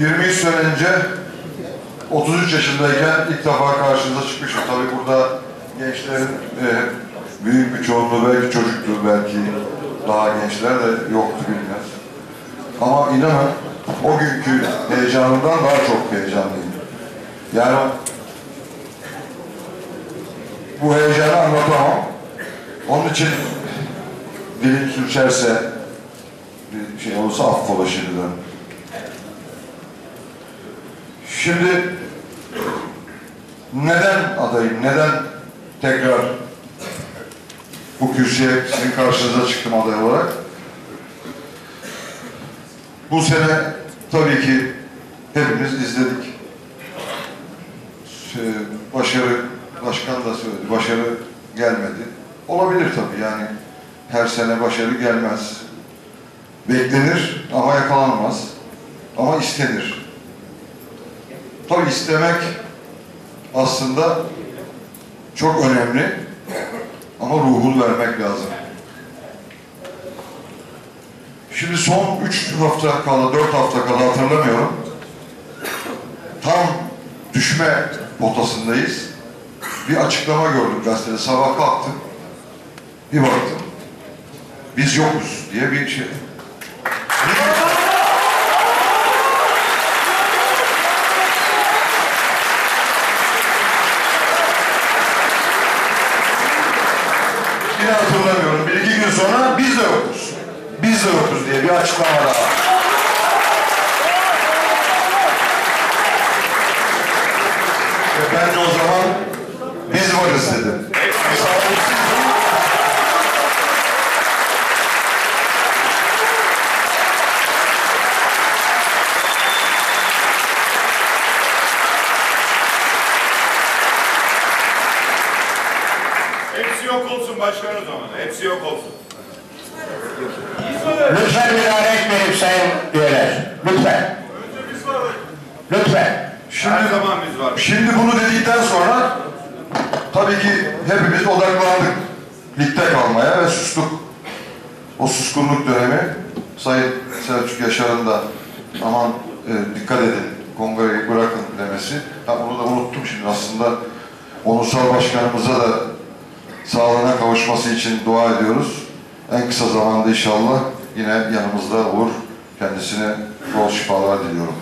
23 sene önce 33 yaşındayken ilk defa karşınıza çıkmışım. Tabii burada gençlerin e, büyük bir çoğunluğu belki çocuktu, belki daha gençler de yoktu bilmez. Ama inanın o günkü heyecanımdan daha çok heyecanlıyım. Yani bu heyecanı anlatamam. Onun için dilim sürçerse bir şey olursa affola şimdiden. Şimdi neden adayım, neden tekrar bu kürsüye sizin karşınıza çıktım aday olarak? Bu sene tabii ki hepimiz izledik. Ee, Başarı, başkan da söyledi, başarı gelmedi. Olabilir tabii yani her sene başarı gelmez. Beklenir ama yakalanmaz. Ama istenir. Tabii istemek aslında çok önemli ama ruhunu vermek lazım. Şimdi son üç hafta kala, dört hafta kala hatırlamıyorum. Tam düşme potasındayız. Bir açıklama gördüm gazetede. Sabah kalktım. Bir baktım. Biz yokuz diye bir şey. Yine hatırlamıyorum. Bir iki gün sonra biz de yokuz. Biz de yokuz diye bir açıklama daha. Ve ben de o zaman biz varız dedim. Hepsi yok olsun başkan o zaman. Hepsi yok olsun. Lütfen müdahale etmeyin sayın üyeler. Lütfen. Lütfen. Şimdi, Her zaman biz var. şimdi bunu dedikten sonra tabii ki hepimiz odaklandık ligde kalmaya ve sustuk. O suskunluk dönemi Sayın Selçuk Yaşar'ın da aman e, dikkat edin kongreyi bırakın demesi. Ben onu da unuttum şimdi aslında onursal başkanımıza da sağlığına kavuşması için dua ediyoruz. En kısa zamanda inşallah yine yanımızda olur. Kendisine bol şifalar diliyorum.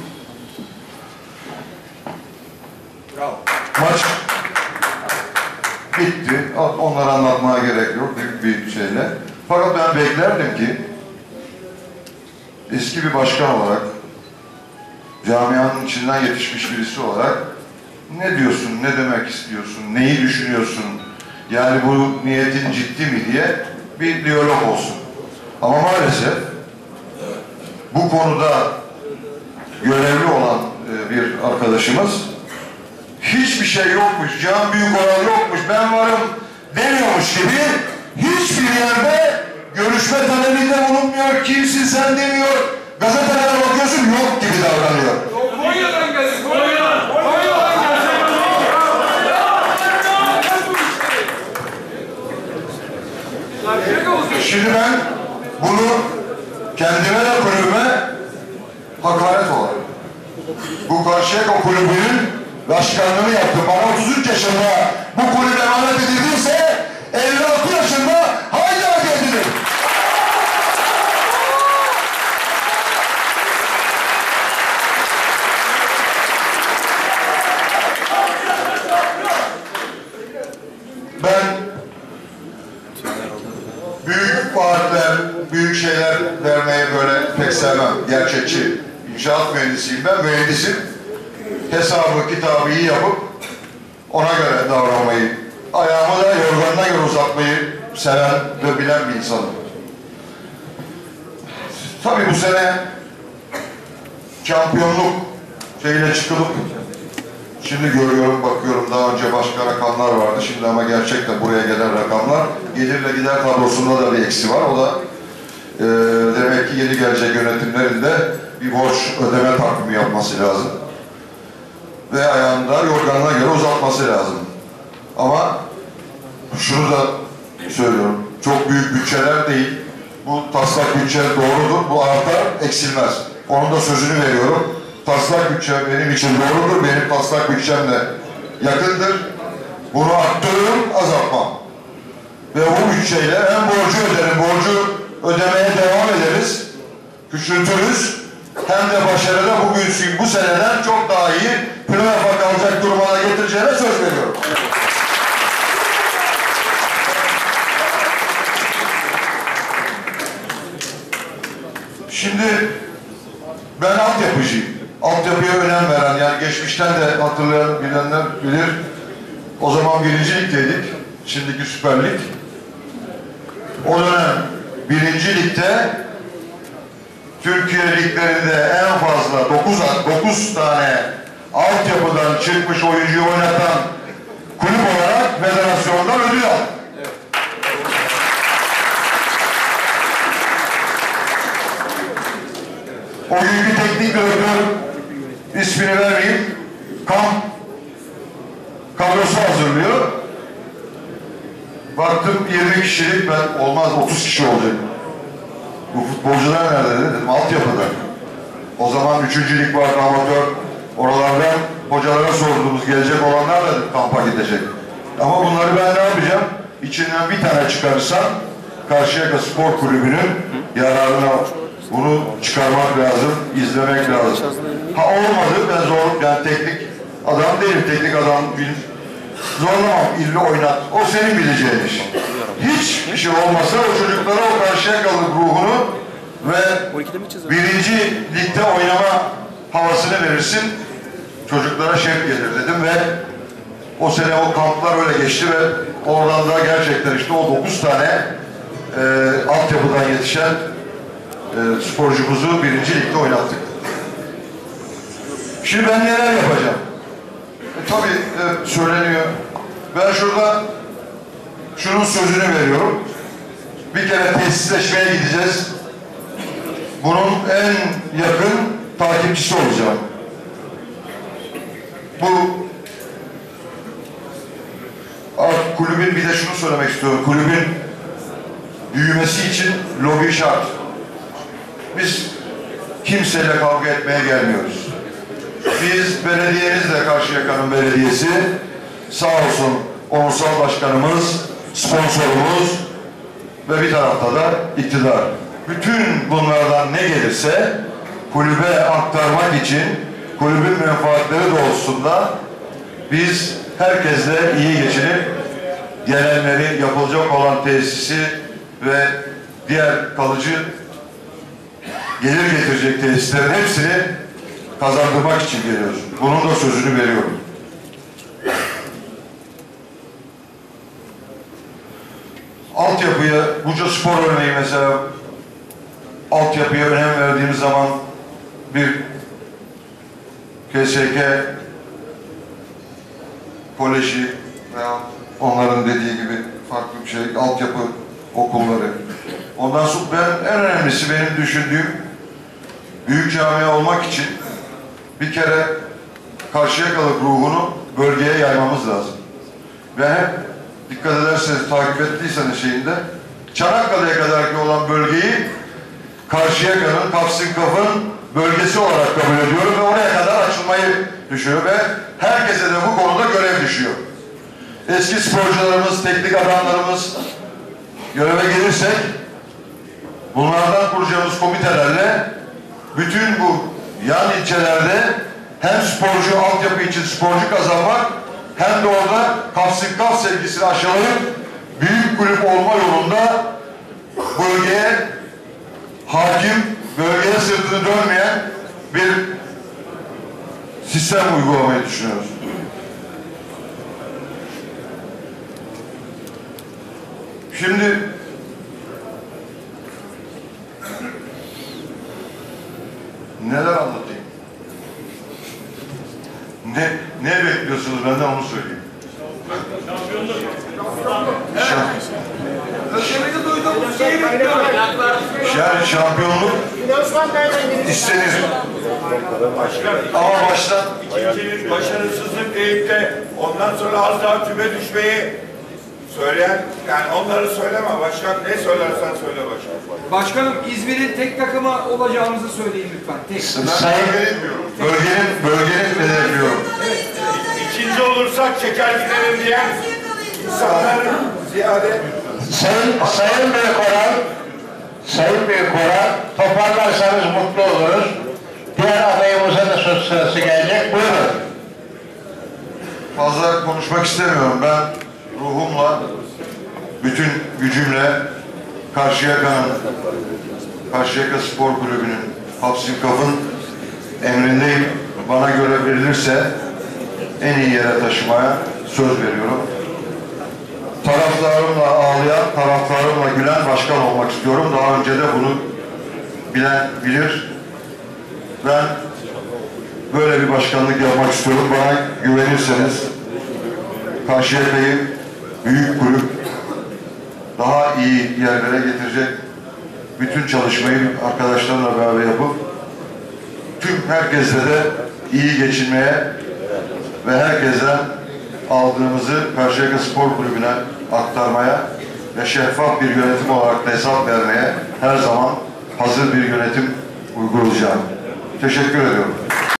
Maç bitti. Onları anlatmaya gerek yok. Büyük bir şeyle. Fakat ben beklerdim ki eski bir başkan olarak camianın içinden yetişmiş birisi olarak ne diyorsun, ne demek istiyorsun, neyi düşünüyorsun, yani bu niyetin ciddi mi diye bir diyalog olsun. Ama maalesef bu konuda görevli olan e, bir arkadaşımız hiçbir şey yokmuş, can büyük oral yokmuş, ben varım demiyormuş gibi hiçbir yerde görüşme talebinde bulunmuyor, kimsin sen? demiyor, gazetelere bakıyorsun yok gibi davranıyor. Konya'dan geldik. Konya'dan. Konya'dan geldik. Karşıyaka olsun. Şimdi ben bunu kendime de kulübüme hakaret olarak. Bu Karşıyaka kulübünün başkanlığını yaptım. Bana 33 yaşında bu kulüp emanet edildiyse 56 yaşında hala edilir. Ben büyük vaatler, büyük vermeyi böyle pek sevmem. Gerçekçi. İnşaat mühendisiyim ben, mühendisim. Hesabı, kitabı iyi yapıp ona göre davranmayı, ayağımı da yorganına göre uzatmayı seven ve bilen bir insanım. Tabii bu sene şampiyonluk şeyle çıkılıp Şimdi görüyorum, bakıyorum daha önce başka rakamlar vardı. Şimdi ama gerçekten buraya gelen rakamlar gelirle gider tablosunda da bir eksi var. O da e, demek ki yeni gelecek yönetimlerin de bir borç ödeme takvimi yapması lazım. Ve ayağında yorganına göre uzatması lazım. Ama şunu da söylüyorum. Çok büyük bütçeler değil. Bu taslak bütçe doğrudur. Bu artar, eksilmez. Onun da sözünü veriyorum. taslak bütçe benim için doğrudur. Benim taslak bütçemle yakındır. Bunu arttırırım, azaltmam. Ve bu bütçeyle hem borcu öderim, borcu ödemeye devam ederiz, küçültürüz. Hem de başarıda bugün bu seneden çok daha iyi playoff'a kalacak durumuna getireceğine söz veriyorum. Şimdi ben altyapıcıyım. Altyapıya önem veren, yani geçmişten de hatırlayan bilenler bilir. O zaman birinci ligdeydik, şimdiki Süper Lig. O dönem birinci ligde Türkiye liglerinde en fazla 9, 9 tane altyapıdan çıkmış oyuncuyu oynatan kulüp olarak federasyondan ödül aldı. O günkü teknik direktör ismini vermeyeyim. Kamp kadrosu hazırlıyor. Baktım 20 kişilik ben olmaz 30 kişi olacak. Bu futbolcular nerede dedim altyapıda. O zaman 3. lig vardı amatör. Oralardan hocalara sorduğumuz gelecek olanlar da kampa gidecek. Ama bunları ben ne yapacağım? İçinden bir tane çıkarırsam Karşıyaka Spor Kulübü'nün yararına bunu çıkarmak lazım, izlemek lazım. Ha olmadı ben zor, ben teknik adam değilim, teknik adam zorlamam, illa oynat. O senin bileceğin iş. Hiçbir şey olmasa o çocuklara o Karşıyakalı ruhunu ve birinci ligde oynama havasını verirsin. Çocuklara şevk gelir dedim ve o sene o kamplar öyle geçti ve oradan da gerçekten işte o dokuz tane e, altyapıdan yetişen e, sporcumuzu birinci ligde oynattık. Şimdi ben neler yapacağım? Tabii e, söyleniyor. Ben şurada şunun sözünü veriyorum. Bir kere tesisleşmeye gideceğiz. Bunun en yakın takipçisi olacağım. Bu kulübün bir de şunu söylemek istiyorum. Kulübün büyümesi için lobi şart. Biz kimseyle kavga etmeye gelmiyoruz. Biz belediyemiz de Karşıyaka'nın belediyesi. Sağ olsun onursal başkanımız, sponsorumuz ve bir tarafta da iktidar. Bütün bunlardan ne gelirse kulübe aktarmak için kulübün menfaatleri doğrultusunda biz herkesle iyi geçinip gelenleri yapılacak olan tesisi ve diğer kalıcı gelir getirecek tesislerin hepsini kazandırmak için geliyoruz. Bunun da sözünü veriyorum. Altyapıya, Buca Spor örneği mesela altyapıya önem verdiğimiz zaman bir KSK koleji veya onların dediği gibi farklı bir şey, altyapı okulları. Ondan sonra ben en önemlisi benim düşündüğüm büyük camia olmak için bir kere Karşıyakalık ruhunu bölgeye yaymamız lazım. Ve hep dikkat ederseniz takip ettiyseniz şeyinde Çanakkale'ye kadar ki olan bölgeyi Karşıyaka'nın, Kafsin Kaf'ın bölgesi olarak kabul ediyorum ve oraya kadar açılmayı düşüyor ve herkese de bu konuda görev düşüyor. Eski sporcularımız, teknik adamlarımız göreve gelirsek bunlardan kuracağımız komitelerle bütün bu yan ilçelerde hem sporcu altyapı için sporcu kazanmak hem de orada Kafsin Kaf sevgisini aşılayıp büyük kulüp olma yolunda bölgeye hakim, bölgeye sırtını dönmeyen bir sistem uygulamayı düşünüyoruz. Şimdi neler anlatayım? Ne ne bekliyorsunuz benden onu söyleyeyim. Şampiyon. Öteberi duyduğumuz şeyi bekliyorum. Yani şampiyonluk istenir. Ama baştan başarısızlık deyip de ondan sonra az daha küme düşmeyi Söyleyen, yani onları söyleme başkan. Ne söylersen söyle başkan. Başkanım İzmir'in tek takımı olacağımızı söyleyin lütfen. Tek. Ben Sayın- bölgenin, bölgenin, bölgenin hedefliyorum. İkinci olursak çeker gidelim diyen insanların ziyade Sayın, Sayın Büyük Oran, Sayın Büyük Oran, toparlarsanız mutlu oluruz. Diğer adayımıza da söz sırası gelecek. Buyurun. Fazla konuşmak istemiyorum. Ben ruhumla, bütün gücümle Karşıyaka'nın, Karşıyaka Spor Kulübü'nün, Hapsim Kaf'ın emrindeyim. Bana göre verilirse en iyi yere taşımaya söz veriyorum. Taraftarımla ağlayan, taraftarımla gülen başkan olmak istiyorum. Daha önce de bunu bilen bilir. Ben böyle bir başkanlık yapmak istiyorum. Bana güvenirseniz Karşıyaka'yı büyük kulüp daha iyi yerlere getirecek bütün çalışmayı arkadaşlarımla beraber yapıp tüm herkesle de iyi geçinmeye ve herkesten aldığımızı Karşıyaka Spor Kulübü'ne aktarmaya ve şeffaf bir yönetim olarak da hesap vermeye her zaman hazır bir yönetim uygulayacağım. Teşekkür ediyorum.